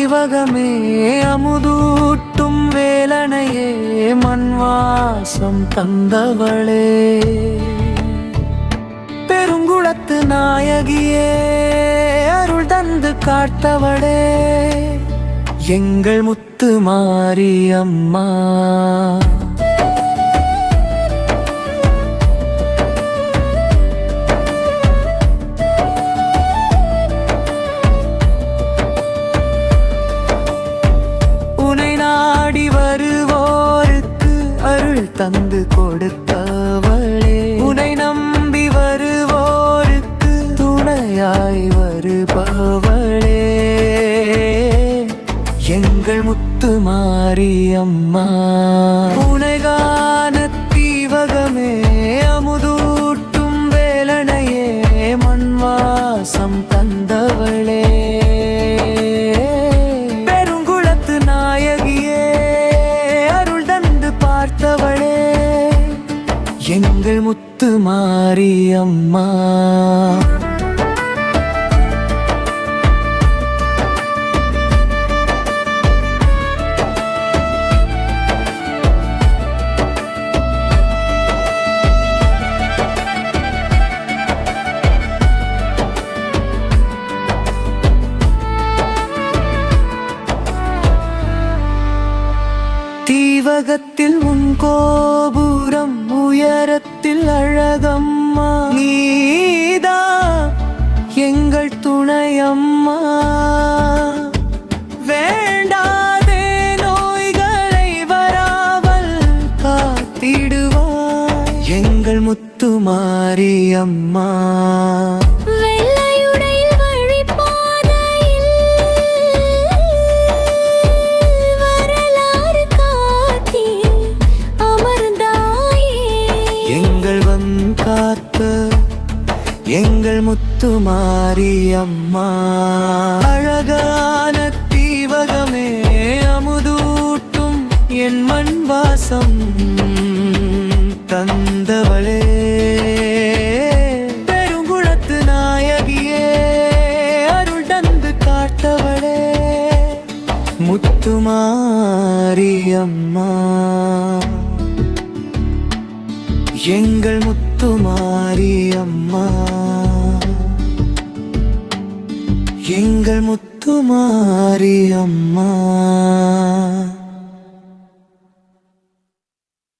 தெய்வகமே அமுதூட்டும் வேலனையே மண்வாசம் தந்தவளே. பெருங்குளத்து நாயகியே அருள் தந்து காத்தவளே எங்கள் முத்து மாரியம்மா. தந்து கொடுத்தவளே. உனை நம்பி வருவோருக்கு துணையாய் வருபவளே. எங்கள் முத்து மாரியம்மா. உனைகான எங்கள் முத்து மாரியம்மா தீவகத்தில் உன் கோ உயரத்தில் அழகம்மா. நீதா எங்கள் துணையம்மா. வேண்டாதே நோய்களை வராமல் காத்திடுவா எங்கள் முத்துமாரி அம்மா எங்கள் முத்து அம்மா. அழகான தீவகமே அமுதூட்டும் என் மண் வாசம் தந்தவளே. பெருங்குளத்து நாயகியே அருள் தந்து காட்டவளே. முத்துமாரி அம்மா. எங்கள் முத்து കുമാരിയമ്മ.